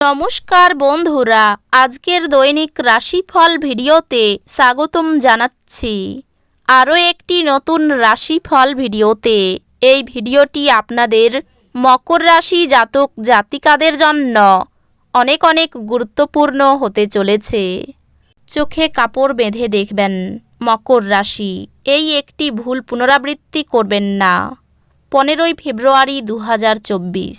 নমস্কার বন্ধুরা, আজকের দৈনিক রাশিফল ভিডিওতে স্বাগতম জানাচ্ছি। আরও একটি নতুন রাশিফল ভিডিওতে। এই ভিডিওটি আপনাদের মকর রাশি জাতক জাতিকাদের জন্য অনেক অনেক গুরুত্বপূর্ণ হতে চলেছে। চোখে কাপড় বেঁধে দেখবেন মকর রাশি। এই একটি ভুল পুনরাবৃত্তি করবেন না। পনেরোই ফেব্রুয়ারি দু হাজার চব্বিশ।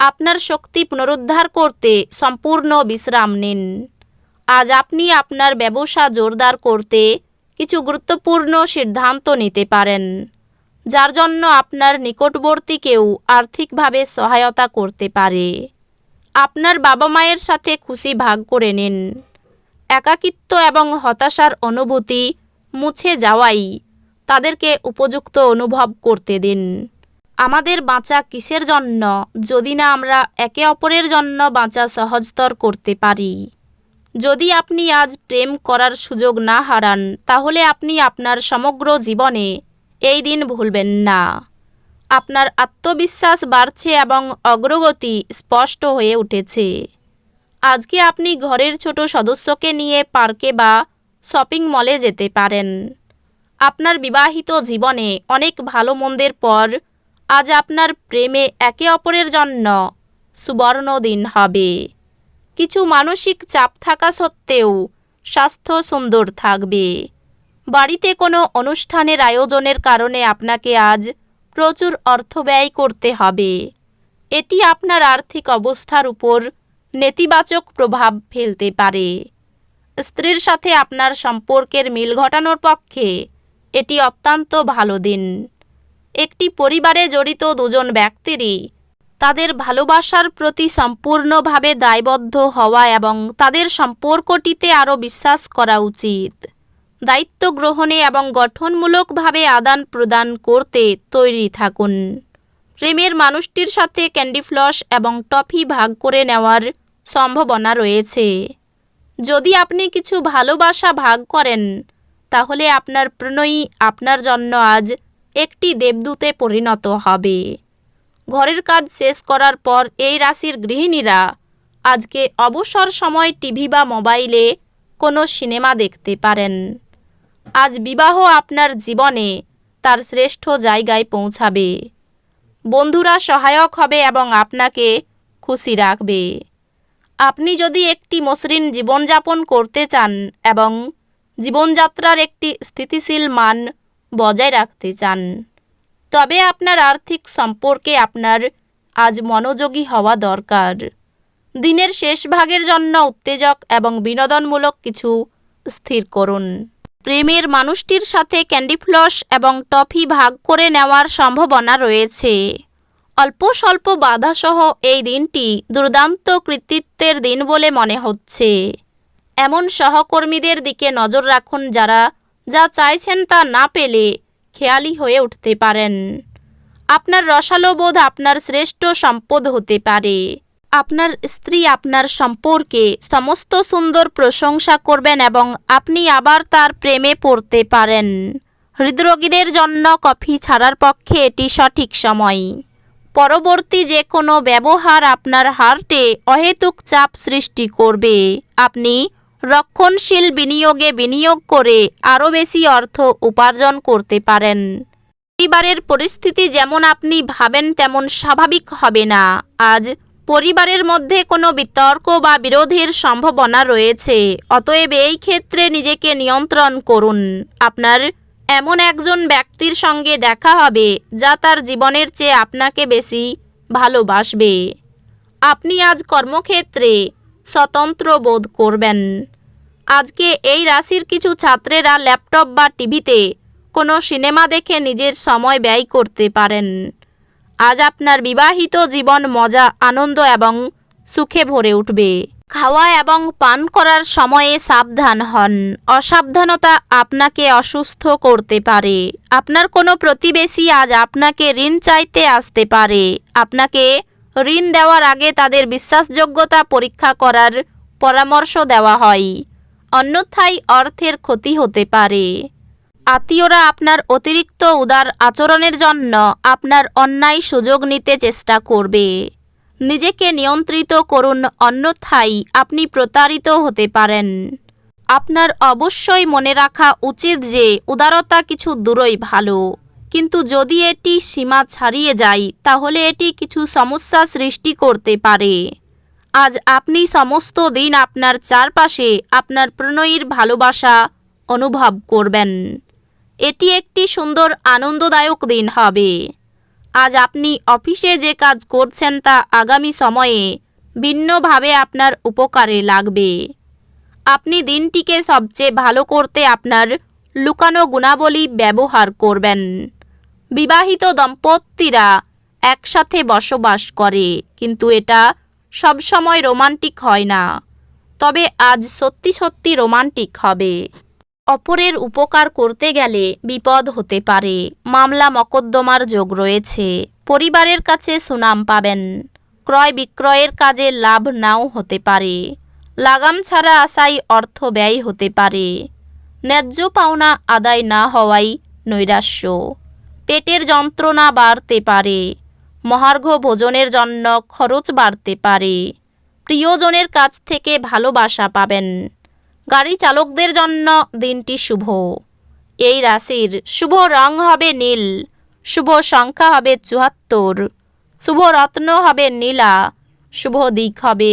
আপনার শক্তি পুনরুদ্ধার করতে সম্পূর্ণ বিশ্রাম নিন। আজ আপনি আপনার ব্যবসা জোরদার করতে কিছু গুরুত্বপূর্ণ সিদ্ধান্ত নিতে পারেন, যার জন্য আপনার নিকটবর্তী কেউ আর্থিকভাবে সহায়তা করতে পারে। আপনার বাবা মায়ের সাথে খুশি ভাগ করে নিন। একাকিত্ব এবং হতাশার অনুভূতি মুছে যাওয়াই তাদেরকে উপযুক্ত অনুভব করতে দিন। আমাদের বাঁচা কিসের জন্য? যদি না আমরা একে অপরের জন্য বাঁচা সহজতর করতে পারি। যদি আপনি আজ প্রেম করার সুযোগ না হারান, তাহলে আপনি আপনার সমগ্র জীবনে এই দিন ভুলবেন না। আপনার আত্মবিশ্বাস বাড়ছে এবং অগ্রগতি স্পষ্ট হয়ে উঠেছে। আজকে আপনি ঘরের ছোট সদস্যকে নিয়ে পার্কে বা শপিং মলে যেতে পারেন। আপনার বিবাহিত জীবনে অনেক ভালো মন্দের পর আজ আপনার প্রেমে একে অপরের জন্য সুবর্ণ দিন হবে। কিছু মানসিক চাপ থাকা সত্ত্বেও স্বাস্থ্য সুন্দর থাকবে। বাড়িতে কোনো অনুষ্ঠানের আয়োজনের কারণে আপনাকে আজ প্রচুর অর্থ ব্যয় করতে হবে। এটি আপনার আর্থিক অবস্থার উপর নেতিবাচক প্রভাব ফেলতে পারে। স্ত্রীর সাথে আপনার সম্পর্কের মিল ঘটানোর পক্ষে এটি অত্যন্ত ভালো দিন। একটি পরিবারে জড়িত দুজন ব্যক্তিরই তাদের ভালোবাসার প্রতি সম্পূর্ণভাবে দায়বদ্ধ হওয়া এবং তাদের সম্পর্কটিতে আরও বিশ্বাস করা উচিত। দায়িত্ব গ্রহণে এবং গঠনমূলকভাবে আদান প্রদান করতে তৈরি থাকুন। প্রেমের মানুষটির সাথে ক্যান্ডি ফ্লস এবং টফি ভাগ করে নেওয়ার সম্ভাবনা রয়েছে। যদি আপনি কিছু ভালোবাসা ভাগ করেন, তাহলে আপনার প্রণয়ী আপনার জন্য আজ একটি দেবদূতে পরিণত হবে। ঘরের কাজ শেষ করার পর এই রাশির গৃহিণীরা আজকে অবসর সময় টিভি বা মোবাইলে কোনো সিনেমা দেখতে পারেন। আজ বিবাহ আপনার জীবনে তার শ্রেষ্ঠ জায়গায় পৌঁছাবে। বন্ধুরা সহায়ক হবে এবং আপনাকে খুশি রাখবে। আপনি যদি একটি মসৃণ জীবনযাপন করতে চান এবং জীবনযাত্রার একটি স্থিতিশীল মান বজায় রাখতে চান। তবে আপনার আর্থিক সম্পর্কে আপনার আজ মনোযোগী হওয়া দরকার। দিনের শেষ ভাগের জন্য উত্তেজক এবং বিনোদনমূলক কিছু স্থির করুন। প্রেমের মানুষটির সাথে ক্যান্ডি ফ্লস এবং টফি ভাগ করে নেওয়ার সম্ভাবনা রয়েছে। অল্প স্বল্প বাধাসহ এই দিনটি দুর্দান্ত কৃতিত্বের দিন বলে মনে হচ্ছে। এমন সহকর্মীদের দিকে নজর রাখুন যারা যা চাইছেন তা না পেলে খেয়ালি হয়ে উঠতে পারেন। আপনার রসালো বোধ আপনার শ্রেষ্ঠ সম্পদ হতে পারে। আপনার স্ত্রী আপনার সম্পর্কে সমস্ত সুন্দর প্রশংসা করবেন এবং আপনি আবার তার প্রেমে পড়তে পারেন। হৃদরোগীদের জন্য কফি ছাড়ার পক্ষে এটি সঠিক সময়। পরবর্তী যে কোনো ব্যবহার আপনার হার্টে অহেতুক চাপ সৃষ্টি করবে। আপনি রক্ষণশীল বিনিয়োগে বিনিয়োগ করে আরও বেশি অর্থ উপার্জন করতে পারেন। পরিবারের পরিস্থিতি যেমন আপনি ভাবেন তেমন স্বাভাবিক হবে না। আজ পরিবারের মধ্যে কোনো বিতর্ক বা বিরোধের সম্ভাবনা রয়েছে। অতএব এই ক্ষেত্রে নিজেকে নিয়ন্ত্রণ করুন। আপনার এমন একজন ব্যক্তির সঙ্গে দেখা হবে যা তার জীবনের চেয়ে আপনাকে বেশি ভালোবাসবে। আপনি আজ কর্মক্ষেত্রে স্বতন্ত্র বোধ করবেন। আজকে এই রাশির কিছু ছাত্রেরা ল্যাপটপ বা টিভিতে কোনো সিনেমা দেখে নিজের সময় ব্যয় করতে পারেন। আজ আপনার বিবাহিত জীবন মজা, আনন্দ এবং সুখে ভরে উঠবে। খাওয়া এবং পান করার সময়ে সাবধান হন। অসাবধানতা আপনাকে অসুস্থ করতে পারে। আপনার কোনো প্রতিবেশী আজ আপনাকে ঋণ চাইতে আসতে পারে। আপনাকে ঋণ দেওয়ার আগে তাদের বিশ্বাসযোগ্যতা পরীক্ষা করার পরামর্শ দেওয়া হয়। অন্যথায় অর্থের ক্ষতি হতে পারে। আত্মীয়রা আপনার অতিরিক্ত উদার আচরণের জন্য আপনার অন্যায় সুযোগ নিতে চেষ্টা করবে। নিজেকে নিয়ন্ত্রিত করুন, অন্যথায় আপনি প্রতারিত হতে পারেন। আপনার অবশ্যই মনে রাখা উচিত যে উদারতা কিছু দূরই ভালো। কিন্তু যদি এটি সীমা ছাড়িয়ে যায়, তাহলে এটি কিছু সমস্যা সৃষ্টি করতে পারে। আজ আপনি সমস্ত দিন আপনার চারপাশে আপনার প্রণয়ীর ভালোবাসা অনুভব করবেন। এটি একটি সুন্দর আনন্দদায়ক দিন হবে। আজ আপনি অফিসে যে কাজ করছেন তা আগামী সময়ে ভিন্নভাবে আপনার উপকারে লাগবে। আপনি দিনটিকে সবচেয়ে ভালো করতে আপনার লুকানো গুণাবলী ব্যবহার করবেন। বিবাহিত দম্পতিরা একসাথে বসবাস করে, কিন্তু এটা সবসময় রোমান্টিক হয় না। তবে আজ সত্যি সত্যি রোমান্টিক হবে। অপরের উপকার করতে গেলে বিপদ হতে পারে। মামলা মকদ্দমার যোগ রয়েছে। পরিবারের কাছে সুনাম পাবেন। ক্রয় বিক্রয়ের কাজে লাভ নাও হতে পারে। লাগাম ছাড়া আশায় অর্থ ব্যয় হতে পারে। ন্যায্য পাওনা আদায় না হওয়াই নৈরাশ্য। পেটের যন্ত্রণা বাড়তে পারে। মহার্ঘ ভোজনের জন্য খরচ বাড়তে পারে। প্রিয়জনের কাছ থেকে ভালোবাসা পাবেন। গাড়ি চালকদের জন্য দিনটি শুভ। এই রাশির শুভ রং হবে নীল। শুভ সংখ্যা হবে চুয়াত্তর। শুভ রত্ন হবে নীলা। শুভ দিক হবে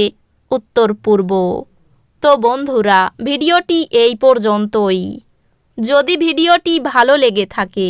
উত্তর পূর্ব। তো বন্ধুরা, ভিডিওটি এই পর্যন্তই। যদি ভিডিওটি ভালো লেগে থাকে